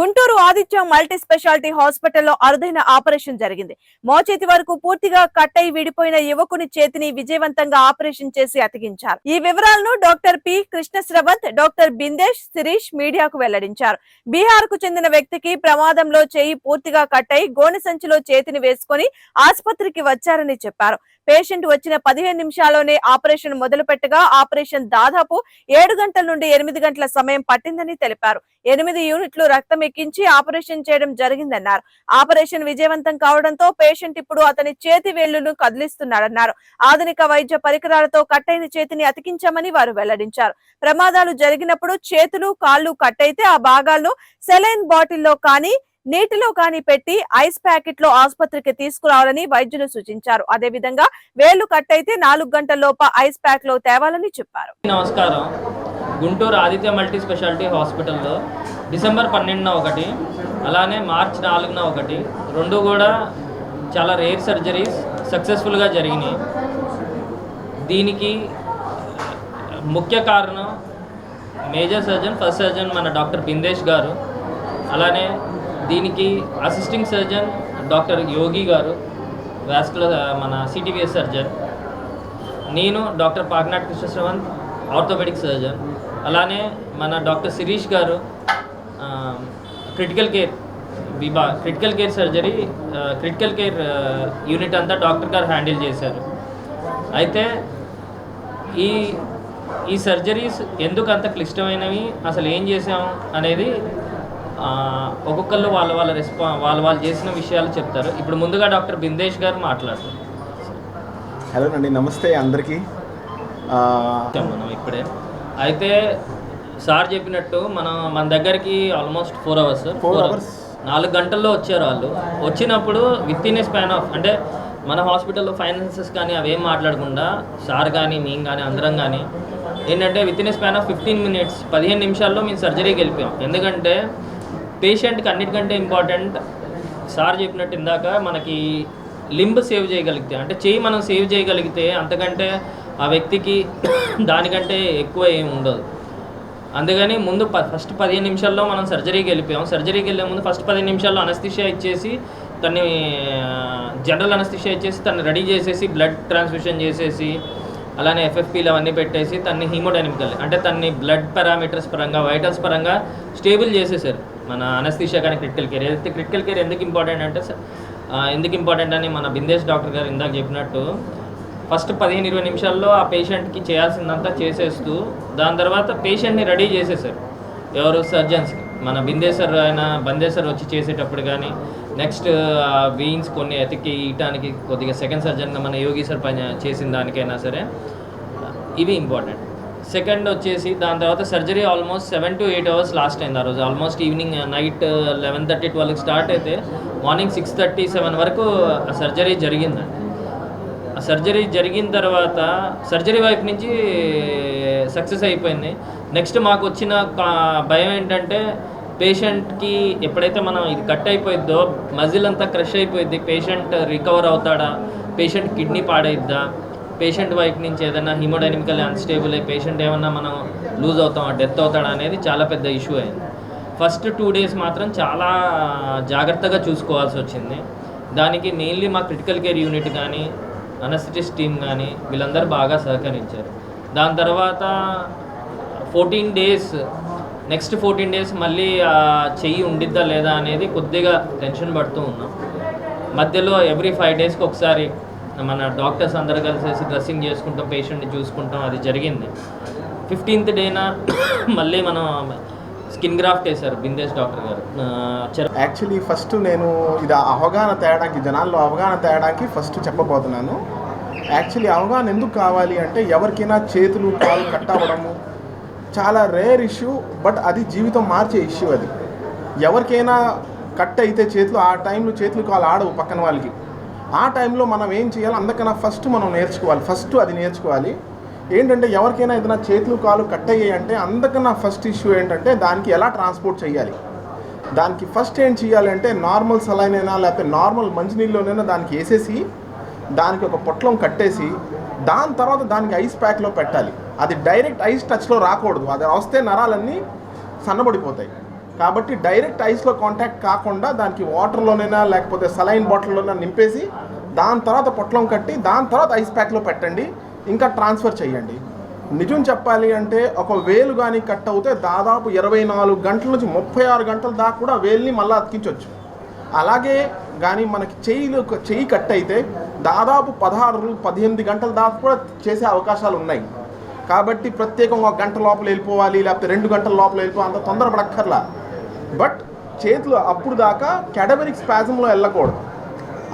Guntur Aditya multi speciality హాస్పిటల్లో అరుదైన operation జరిగింది. మోచేతి వరకు పూర్తిగా కట్టై విడిపోయిన యువకుని చేతిని విజయవంతంగా ఆపరేషన్ చేసి అతికించారు. ఈ వివరాలను doctor P Krishna Sravanth doctor Bindesh Sirish మీడియాకు వెల్లడించారు. బీహార్కు చెందిన వ్యక్తికి ప్రమాదంలో చేయి పూర్తిగా కట్టై గోనె సంచిలో చేతిని వేసుకొని ఆసుపత్రికి వచ్చారని చెప్పారు. పేషెంట్ వచ్చిన పదిహేను నిమిషాల్లోనే ఆపరేషన్ మొదలు పెట్టగా ఆపరేషన్ దాదాపు ఏడు గంటల నుండి ఎనిమిది గంటల సమయం పట్టిందని తెలిపారు. ఎనిమిది యూనిట్లు రక్తం ఎక్కించి ఆపరేషన్ చేయడం జరిగిందన్నారు. ఆపరేషన్ విజయవంతం కావడంతో పేషెంట్ ఇప్పుడు అతని చేతి వేళ్ళను కదిలిస్తున్నాడన్నారు. ఆధునిక వైద్య పరికరాలతో కట్టైన చేతిని అతికించామని వారు వెల్లడించారు. ప్రమాదాలు జరిగినప్పుడు చేతులు కాళ్ళు కట్టయితే ఆ భాగాల్లో సెలైన్ బాటిల్లో కానీ నీటిలో కానీ పెట్టి ఐస్ ప్యాకెట్లో ఆసుపత్రికి తీసుకురావాలని వైద్యులు సూచించారు. అదేవిధంగా కట్ కట్టయితే నాలుగు గంటల లోప ఐస్ ప్యాక్లో తేవాలని చెప్పారు. నమస్కారం. గుంటూరు ఆదిత్య మల్టీ స్పెషాలిటీ హాస్పిటల్లో డిసెంబర్ పన్నెండున ఒకటి అలానే మార్చ్ నాలుగున ఒకటి. రెండు కూడా చాలా రేర్ సర్జరీస్ సక్సెస్ఫుల్గా జరిగినాయి. దీనికి ముఖ్య కారణం మేజర్ సర్జన్ ఫస్ట్ సర్జన్ మన డాక్టర్ బిందేష్ గారు. అలానే దీనికి అసిస్టింగ్ సర్జన్ డాక్టర్ యోగి గారు వాస్కులర్ మన సిటీవీఎస్ సర్జన్. నేను డాక్టర్ పాగ్నాట్ కృష్ణశ్రవంత్ ఆర్థోపెడిక్ సర్జన్. అలానే మన doctor Sirish garu critical care విభా critical care surgery critical care unit అంతా డాక్టర్ గారు హ్యాండిల్ చేశారు. అయితే ఈ ఈ సర్జరీస్ ఎందుకు అంత క్లిష్టమైనవి? అసలు ఏం చేసాం అనేది ఒక్కొక్కళ్ళు వాళ్ళ వాళ్ళ రెస్పా వాళ్ళ వాళ్ళు చేసిన విషయాలు చెప్తారు. ఇప్పుడు ముందుగా డాక్టర్ బిందేష్ గారు మాట్లాడతారు. హలో అండి నమస్తే అందరికీ. మనం ఇప్పుడే అయితే సార్ చెప్పినట్టు మనం మన దగ్గరికి almost four hours Four hours. నాలుగు గంటల్లో వచ్చారు వాళ్ళు. వచ్చినప్పుడు within a span of అంటే మన హాస్పిటల్లో ఫైనాన్సెస్ కానీ అవేం మాట్లాడకుండా సార్ కానీ మేము కానీ అందరం కానీ ఏంటంటే within a span of fifteen minutes పదిహేను నిమిషాల్లో మేము సర్జరీకి వెళ్ళిపోయాం. ఎందుకంటే పేషెంట్కి అన్నిటికంటే ఇంపార్టెంట్ సార్ చెప్పినట్టు ఇందాక మనకి లింబ్ సేవ్ చేయగలిగితే అంటే చేయి మనం సేవ్ చేయగలిగితే అంతకంటే ఆ వ్యక్తికి దానికంటే ఎక్కువ ఏం ఉండదు. అందుకని ముందు ప ఫస్ట్ పదిహేను నిమిషాల్లో మనం సర్జరీకి వెళ్ళిపోయాం. సర్జరీకి వెళ్ళే ముందు ఫస్ట్ పదిహేను నిమిషాల్లో అనస్థిషియా ఇచ్చేసి తన్ని జనరల్ అనస్థిషియా ఇచ్చేసి తను రెడీ చేసేసి బ్లడ్ ట్రాన్స్ఫ్యూషన్ చేసేసి అలానే ఎఫ్ఎఫ్పీలు అవన్నీ పెట్టేసి తన్ని హీమోడైనమికల్ అంటే తన్ని బ్లడ్ పారామీటర్స్ పరంగా వైటల్స్ పరంగా స్టేబుల్ చేసేసారు. మన అనస్థిషియా కానీ క్రిటికల్ కేర్ అయితే క్రిటికల్ కేర్ ఎందుకు ఇంపార్టెంట్ అంటే ఎందుకు ఇంపార్టెంట్ అని మన బిందేశ్ డాక్టర్ గారు ఇందాక చెప్పినట్టు ఫస్ట్ పదిహేను ఇరవై నిమిషాల్లో ఆ పేషెంట్కి చేయాల్సిందంతా చేసేస్తూ దాని తర్వాత పేషెంట్ని రెడీ చేసేసారు ఎవరు? సర్జన్స్కి మన బిందేశ్వర్ ఆయన బందేశ్వర్ వచ్చి చేసేటప్పుడు కానీ నెక్స్ట్ వీన్స్ కొన్ని ఎతికి ఇయటానికి కొద్దిగా సెకండ్ సర్జన్గా మన యోగి సార్ పని చేసిన దానికైనా సరే ఇవి ఇంపార్టెంట్. సెకండ్ వచ్చేసి దాని తర్వాత surgery almost seven to eight hours last అయింది ఆ రోజు. Almost evening night eleven thirty ట్వెల్వ్కి స్టార్ట్ అయితే మార్నింగ్ సిక్స్ థర్టీ సెవెన్ వరకు ఆ సర్జరీ జరిగిందండి. సర్జరీ జరిగిన తర్వాత సర్జరీ వైపు నుంచి సక్సెస్ అయిపోయింది. నెక్స్ట్ మాకు వచ్చిన కా- భయం ఏంటంటే పేషెంట్కి ఎప్పుడైతే మనం ఇది కట్ అయిపోయిద్దో మజిల్ అంతా క్రష్ అయిపోయింది పేషెంట్ రికవర్ అవుతాడా పేషెంట్ కిడ్నీ పాడైద్దా పేషెంట్ వైపు నుంచి ఏదైనా హిమోడైనమికల్ అన్స్టేబుల్ అయ్యి పేషెంట్ ఏమన్నా మనం లూజ్ అవుతామా డెత్ అవుతాడా అనేది చాలా పెద్ద ఇష్యూ అయింది. ఫస్ట్ టూ డేస్ మాత్రం చాలా జాగ్రత్తగా చూసుకోవాల్సి వచ్చింది. దానికి మెయిన్లీ మా క్రిటికల్ కేర్ యూనిట్ కానీ అనస్థిటిస్ట్ టీమ్ కానీ వీళ్ళందరూ బాగా సహకరించారు. దాని తర్వాత fourteen days next fourteen days మళ్ళీ ఆ చెయ్యి ఉండిద్దా లేదా అనేది కొద్దిగా టెన్షన్ పడుతూ ఉన్నాం. మధ్యలో ఎవ్రీ ఫైవ్ డేస్కి ఒకసారి మన డాక్టర్స్ అందరు కలిసేసి డ్రెస్సింగ్ చేసుకుంటాం పేషెంట్ని చూసుకుంటాం అది జరిగింది. ఫిఫ్టీన్త్ డేన మళ్ళీ మనం స్కిన్ గ్రాఫ్ట్ వేశారు Bindesh doctor garu. Actually first నేను ఇది అవగాహన తేయడానికి జనాల్లో అవగాహన తేయడానికి ఫస్ట్ చెప్పబోతున్నాను. యాక్చువల్లీ అవగాహన ఎందుకు కావాలి అంటే ఎవరికైనా చేతులు కాలు కట్ అవ్వడము. చాలా రేర్ ఇష్యూ బట్ అది జీవితం మార్చే ఇష్యూ అది. ఎవరికైనా కట్ అయితే చేతులు ఆ టైంలో చేతులు కాలు ఆడవు పక్కన వాళ్ళకి. ఆ టైంలో మనం ఏం చేయాలి? అందుకన్నా ఫస్ట్ మనం నేర్చుకోవాలి. ఫస్ట్ అది నేర్చుకోవాలి. ఏంటంటే ఎవరికైనా ఏదైనా చేతులు కాలు కట్ అయ్యాయి అంటే అందుకన్నా ఫస్ట్ ఇష్యూ ఏంటంటే దానికి ఎలా ట్రాన్స్పోర్ట్ చేయాలి? దానికి ఫస్ట్ ఏం చేయాలి అంటే నార్మల్ సలైన్ అయినా లేకపోతే నార్మల్ మంచినీళ్ళలోనైనా దానికి వేసేసి దానికి ఒక పొట్లం కట్టేసి దాని తర్వాత దానికి ఐస్ ప్యాక్లో పెట్టాలి. అది డైరెక్ట్ ఐస్ టచ్లో రాకూడదు. అది వస్తే నరాలన్నీ సన్నబడిపోతాయి. కాబట్టి డైరెక్ట్ ఐస్లో కాంటాక్ట్ కాకుండా దానికి వాటర్లోనైనా లేకపోతే సలైన్ బాటిల్లోనైనా నింపేసి దాని తర్వాత పొట్లం కట్టి దాని తర్వాత ఐస్ ప్యాక్లో పెట్టండి. ఇంకా ట్రాన్స్ఫర్ చేయండి. నిజం చెప్పాలి అంటే ఒక వేలు కానీ కట్ అవుతే దాదాపు ఇరవై నాలుగు గంటల నుంచి ముప్పై ఆరు గంటల దాకా కూడా వేలుని మళ్ళీ అతికించవచ్చు అలాగే కానీ మనకి చేయిలో చెయ్యి కట్ అయితే దాదాపు పదహారు పద్దెనిమిది గంటల దాకా కూడా చేసే అవకాశాలు ఉన్నాయి. కాబట్టి ప్రత్యేకంగా ఒక గంట లోపల వెళ్ళిపోవాలి లేకపోతే రెండు గంటల లోపల వెళ్ళిపోవాలి అంత తొందరపడక్కర్లా. బట్ చేతులు అప్పుడు దాకా కెడబరిక్ స్పాజంలో వెళ్ళకూడదు.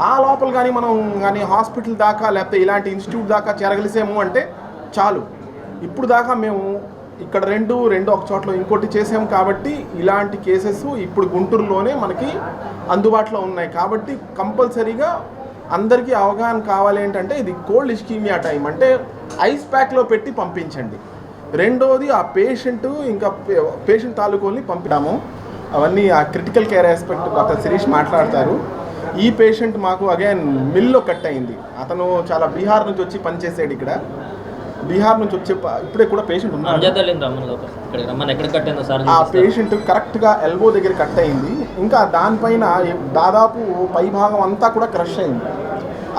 ఆ లోపల కానీ మనం కానీ హాస్పిటల్ దాకా లేకపోతే ఇలాంటి ఇన్స్టిట్యూట్ దాకా చేరగలిసాము అంటే చాలు. ఇప్పుడు దాకా మేము ఇక్కడ రెండు రెండు ఒక చోట్ల ఇంకోటి చేసాము కాబట్టి ఇలాంటి కేసెస్ ఇప్పుడు గుంటూరులోనే మనకి అందుబాటులో ఉన్నాయి. కాబట్టి కంపల్సరీగా అందరికీ అవగాహన కావాలి ఏంటంటే ఇది కోల్డ్ ఇస్కీమియా టైం. అంటే ఐస్ ప్యాక్లో పెట్టి పంపించండి. రెండోది ఆ పేషెంట్ ఇంకా పేషెంట్ తాలూకుల్ని పంపినాము. అవన్నీ ఆ critical care aspect doctor Sirish మాట్లాడతారు. ఈ పేషెంట్ మాకు అగైన్ మిల్లో కట్ అయింది. అతను చాలా బీహార్ నుంచి వచ్చి పనిచేసాడు ఇక్కడ. బీహార్ నుంచి వచ్చే ఇప్పుడే కూడా పేషెంట్ సార్ ఆ పేషెంట్ కరెక్ట్గా ఎల్బో దగ్గర కట్ అయింది. ఇంకా దానిపైన దాదాపు పై భాగం అంతా కూడా క్రష్ అయింది.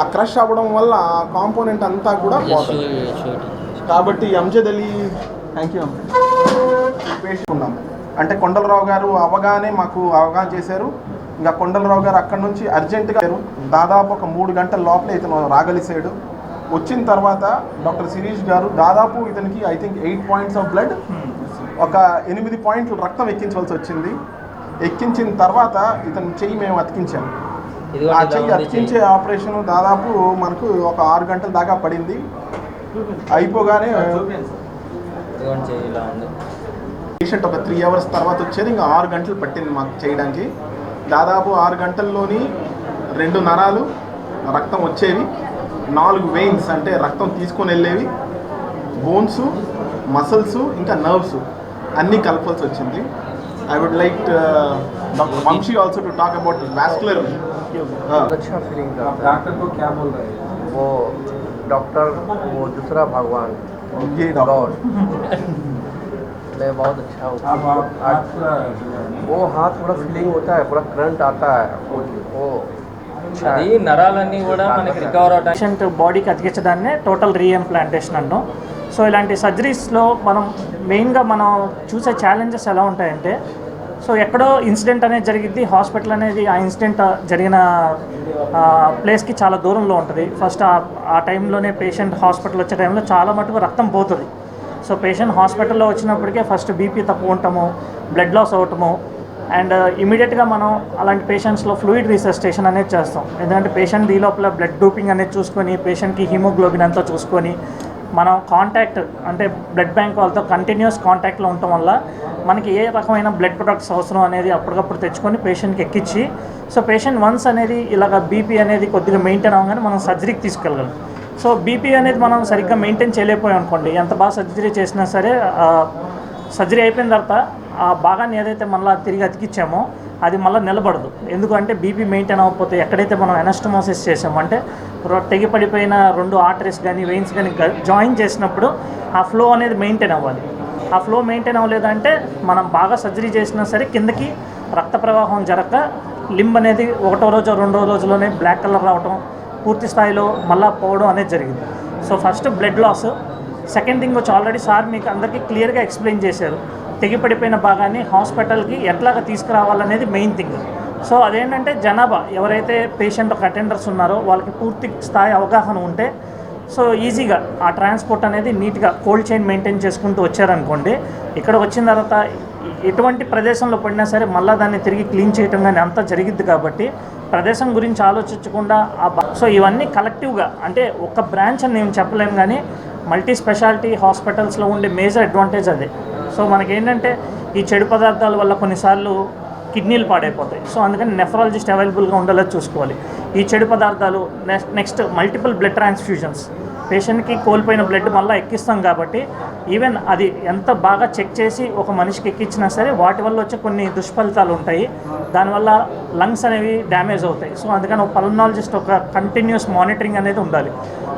ఆ క్రష్ అవ్వడం వల్ల కాంపోనెంట్ అంతా కూడా పోతుంది కాబట్టి Amjad Ali thank you patient ఉన్నాం. అంటే కొండలరావు గారు అవగానే మాకు అవగాహన చేశారు. ఇంకా కొండలరావు గారు అక్కడ నుంచి అర్జెంటుగా దాదాపు ఒక మూడు గంటల లోపలే ఇతను రాగలిసాడు వచ్చిన తర్వాత డాక్టర్ శిరీష్ గారు దాదాపు ఇతనికి I think eight points of blood ఒక ఎనిమిది పాయింట్లు రక్తం ఎక్కించవలసి వచ్చింది. ఎక్కించిన తర్వాత ఇతని చెయ్యి మేము అతికించాము. ఆ చెయ్యి అతికించే ఆపరేషన్ దాదాపు మనకు ఒక ఆరు గంటల దాకా పడింది. అయిపోగానే పేషెంట్ ఒక త్రీ అవర్స్ తర్వాత వచ్చేది ఇంకా ఆరు గంటలు పట్టింది మాకు చేయడానికి. దాదాపు ఆరు గంటల్లోని రెండు నరాలు రక్తం వచ్చేవి నాలుగు వెయిన్స్ అంటే రక్తం తీసుకొని వెళ్ళేవి బోన్స్ మసిల్స్ ఇంకా నర్వ్స్ అన్నీ కలపాల్సి వచ్చింది I would like doctor Vamshi also to talk about vascular अच्छा फीलिंग था आप डॉक्टर को क्या बोल रहे हैं वो डॉक्टर वो दूसरा भगवान ये डॉक्टर गॉड मैं बहुत अच्छा हूँ आप आप हाथ पूरा वो हाथ पूरा फीलिंग होता है पूरा करंट आता है वो वो अच्छा అది है నరాలన్నీ కూడా మనకి రికవర్ అవడానికి పేషెంట్ బాడీకి అతికించడాన్నే టోటల్ రీఎంప్లాంటేషన్ అంటాం సో ఇలాంటి సర్జరీస్లో మనం మెయిన్గా మనం చూసే ఛాలెంజెస్ ఎలా ఉంటాయంటే సో ఎక్కడో ఇన్సిడెంట్ అనేది జరిగింది హాస్పిటల్ అనేది ఆ ఇన్సిడెంట్ జరిగిన ప్లేస్కి చాలా దూరంలో ఉంటుంది ఫస్ట్ ఆ ఆ టైంలోనే పేషెంట్ హాస్పిటల్ వచ్చే టైంలో చాలా మటుకు రక్తం పోతుంది సో పేషెంట్ హాస్పిటల్లో వచ్చినప్పటికే ఫస్ట్ బీపీ తక్కువ ఉండటము బ్లడ్ లాస్ అవటము అండ్ ఇమీడియట్గా మనం అలాంటి పేషెంట్స్లో ఫ్లూయిడ్ రీసెస్టేషన్ అనేది చేస్తాం. ఎందుకంటే పేషెంట్ ఈ లోపల బ్లడ్ డూపింగ్ అనేది చూసుకొని పేషెంట్కి హిమోగ్లోబిన్ అంతా చూసుకొని మనం కాంటాక్ట్ అంటే బ్లడ్ బ్యాంక్ వాళ్ళతో కంటిన్యూస్ కాంటాక్ట్లో ఉండటం వల్ల మనకి ఏ రకమైన బ్లడ్ ప్రొడక్ట్స్ అవసరం అనేది అప్పటికప్పుడు తెచ్చుకొని పేషెంట్కి ఎక్కించి సో పేషెంట్ వన్స్ అనేది ఇలాగ బీపీ అనేది కొద్దిగా మెయింటైన్ అవ్వగానే మనం సర్జరీకి తీసుకెళ్ళగలం. సో బీపీ అనేది మనం సరిగ్గా మెయింటైన్ చేయలేకపోయాం అనుకోండి ఎంత బాగా సర్జరీ చేసినా సరే సర్జరీ అయిపోయిన తర్వాత ఆ భాగాన్ని ఏదైతే మళ్ళీ తిరిగి అతికిచ్చామో అది మళ్ళీ నిలబడదు. ఎందుకంటే బీపీ మెయింటైన్ అవ్వకపోతే ఎక్కడైతే మనం ఎనస్టమోసిస్ చేసామో అంటే తెగి పడిపోయిన రెండు ఆర్టరీస్ కానీ వెయిన్స్ కానీ జాయిన్ చేసినప్పుడు ఆ ఫ్లో అనేది మెయింటైన్ అవ్వాలి. ఆ ఫ్లో మెయింటైన్ అవ్వలేదంటే మనం బాగా సర్జరీ చేసినా సరే కిందకి రక్త ప్రవాహం జరగక లింబ్ అనేది ఒకటో రోజు రెండో రోజులోనే బ్లాక్ కలర్ రావటం పూర్తి స్థాయిలో మళ్ళా పోవడం అనేది జరిగింది. So first blood loss. Second thing వచ్చి ఆల్రెడీ సార్ మీకు అందరికీ క్లియర్గా ఎక్స్ప్లెయిన్ చేశారు. తెగిపడిపోయిన భాగాన్ని హాస్పిటల్కి ఎట్లాగా తీసుకురావాలనేది మెయిన్ థింగ్. సో అదేంటంటే జనాభా. ఎవరైతే పేషెంట్ ఒక అటెండర్స్ ఉన్నారో వాళ్ళకి పూర్తి స్థాయి అవగాహన ఉంటే సో ఈజీగా ఆ ట్రాన్స్పోర్ట్ అనేది నీట్గా కోల్డ్ చైన్ మెయింటైన్ చేసుకుంటూ వచ్చారనుకోండి ఇక్కడ వచ్చిన తర్వాత ఎటువంటి ప్రదేశంలో పడినా సరే మళ్ళీ దాన్ని తిరిగి క్లీన్ చేయటం కానీ అంతా జరిగిద్ది కాబట్టి ప్రదేశం గురించి ఆలోచించకుండా ఆ సో ఇవన్నీ కలెక్టివ్గా అంటే ఒక బ్రాంచ్ అని నేను చెప్పలేము కానీ మల్టీ స్పెషాలిటీ హాస్పిటల్స్లో ఉండే మేజర్ అడ్వాంటేజ్ అదే. సో మనకేంటంటే ఈ చెడు పదార్థాల వల్ల కొన్నిసార్లు కిడ్నీలు పాడైపోతాయి. సో అందుకని నెఫ్రాలజిస్ట్ అవైలబుల్గా ఉండేలా చూసుకోవాలి. ఈ చెడు పదార్థాలు next next multiple blood transfusions. పేషెంట్కి కోల్పోయిన బ్లడ్ మళ్ళీ ఎక్కిస్తాం కాబట్టి ఈవెన్ అది ఎంత బాగా చెక్ చేసి ఒక మనిషికి ఎక్కించినా సరే వాటి వల్ల వచ్చే కొన్ని దుష్ఫలితాలు ఉంటాయి. దానివల్ల లంగ్స్ అనేవి డ్యామేజ్ అవుతాయి. సో అందుకని ఒక పల్నాలజిస్ట్ ఒక కంటిన్యూస్ మానిటరింగ్ అనేది ఉండాలి.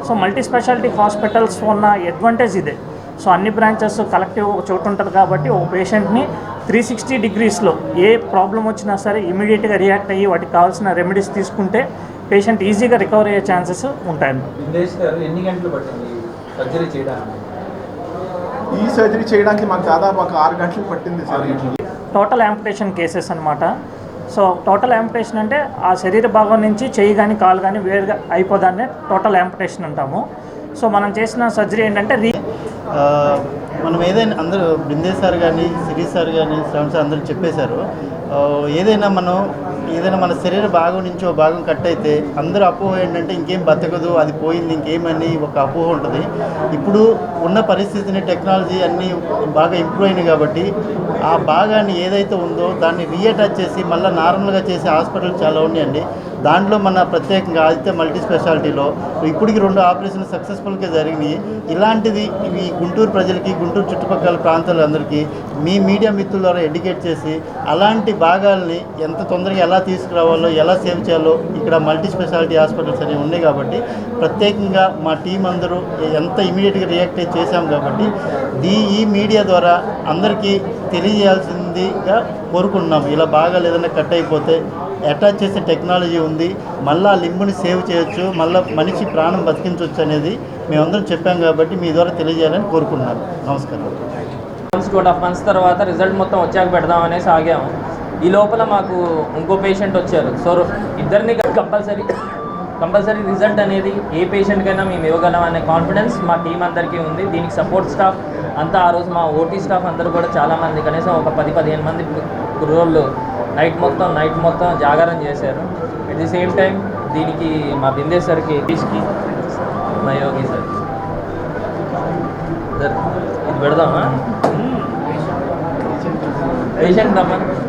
సో మల్టీ స్పెషాలిటీ హాస్పిటల్స్ ఉన్న అడ్వాంటేజ్ ఇదే. సో అన్ని బ్రాంచెస్ కలెక్టివ్ ఒక చోటు ఉంటుంది కాబట్టి ఒక పేషెంట్ని త్రీ సిక్స్టీ డిగ్రీస్లో ఏ ప్రాబ్లం వచ్చినా సరే ఇమీడియట్గా రియాక్ట్ అయ్యి వాటికి కావాల్సిన రెమెడీస్ తీసుకుంటే పేషెంట్ ఈజీగా రికవర్ అయ్యే ఛాన్సెస్ ఉంటాయండి విదేశ్ గారు ఎన్ని గంటలు పట్టింది సర్జరీ చేయడానికి? ఈ సర్జరీ చేయడానికి మాకు దాదాపు ఒక ఆరు గంటలు పట్టింది సార్. టోటల్ యాంపుటేషన్ కేసెస్ అనమాట సో టోటల్ యాంపుటేషన్ అంటే ఆ శరీర భాగం నుంచి చెయ్యి కానీ కాలు కానీ వేరుగా అయిపోదాన్నే టోటల్ యాంపుటేషన్ అంటాము. సో మనం చేసిన సర్జరీ ఏంటంటే రీ ఆ, మనం ఏదైనా అందరూ బృందే సార్ కానీ సిరి సార్ కానీ శ్రవణ్ సార్ అందరూ చెప్పేశారు. ఆ, ఏదైనా మనం ఏదైనా మన శరీర భాగం నుంచి ఓ భాగం కట్ అయితే అందరూ అపోహ ఏంటంటే ఇంకేం బతకదు అది పోయింది ఇంకేమని ఒక అపోహ ఉంటుంది. ఇప్పుడు ఉన్న పరిస్థితిని టెక్నాలజీ అన్నీ బాగా ఇంప్రూవ్ అయినాయి కాబట్టి ఆ భాగాన్ని ఏదైతే ఉందో దాన్ని రీఅటాచ్ చేసి మళ్ళీ నార్మల్గా చేసే హాస్పిటల్ చాలా ఉన్నాయండి. దాంట్లో మన ప్రత్యేకంగా ఆదిత్య మల్టీ స్పెషాలిటీలో ఇప్పటికి రెండు ఆపరేషన్ సక్సెస్ఫుల్గా జరిగినాయి. ఇలాంటిది ఈ గుంటూరు ప్రజలకి గుంటూరు చుట్టుపక్కల ప్రాంతాలందరికీ మీ మీడియా మిత్రుల ద్వారా ఎడ్యుకేట్ చేసి అలాంటి భాగాల్ని ఎంత తొందరగా ఎలా తీసుకురావాలో ఎలా సేవ్ చేయాలో ఇక్కడ మల్టీ స్పెషాలిటీ హాస్పిటల్స్ అనేవి ఉన్నాయి కాబట్టి ప్రత్యేకంగా మా టీం అందరూ ఎంత ఇమీడియట్గా రియాక్ట్ చేశాం కాబట్టి దీ ఈ మీడియా ద్వారా అందరికీ తెలియజేయాల్సిందిగా కోరుకుంటున్నాం ఇలా బాగా ఏదైనా కట్ అయిపోతే అటాచ్ చేసే టెక్నాలజీ ఉంది. మళ్ళీ ఆ లింబుని సేవ్ చేయొచ్చు మళ్ళీ మనిషి ప్రాణం బతికించవచ్చు అనేది మేమందరం చెప్పాం కాబట్టి మీ ద్వారా తెలియజేయాలని కోరుకుంటున్నాను. నమస్కారం. మంత్స్ టూ ఆఫ్ మంత్స్ తర్వాత రిజల్ట్ మొత్తం వచ్చాక పెడదాం అనేసి ఆగాము. ఈ లోపల మాకు ఇంకో పేషెంట్ వచ్చారు. సో ఇద్దరిని కంపల్సరీ కంపల్సరీ రిజల్ట్ అనేది ఏ పేషెంట్కైనా మేము ఇవ్వగలం అనే కాన్ఫిడెన్స్ మా టీం అందరికీ ఉంది. దీనికి సపోర్ట్ స్టాఫ్ అంతా ఆ రోజు మా ఓటీ స్టాఫ్ అందరూ కూడా చాలామంది కనీసం ఒక పది పదిహేను మంది కుర్రోళ్ళు నైట్ మొత్తం నైట్ మొత్తం జాగారం చేశారు. అట్ ది సేమ్ టైం దీనికి మా బిందే సార్కి తీసుకి మా యోగి సార్. సార్ ఇది పెడదామా? పేషెంట్ రమ్మని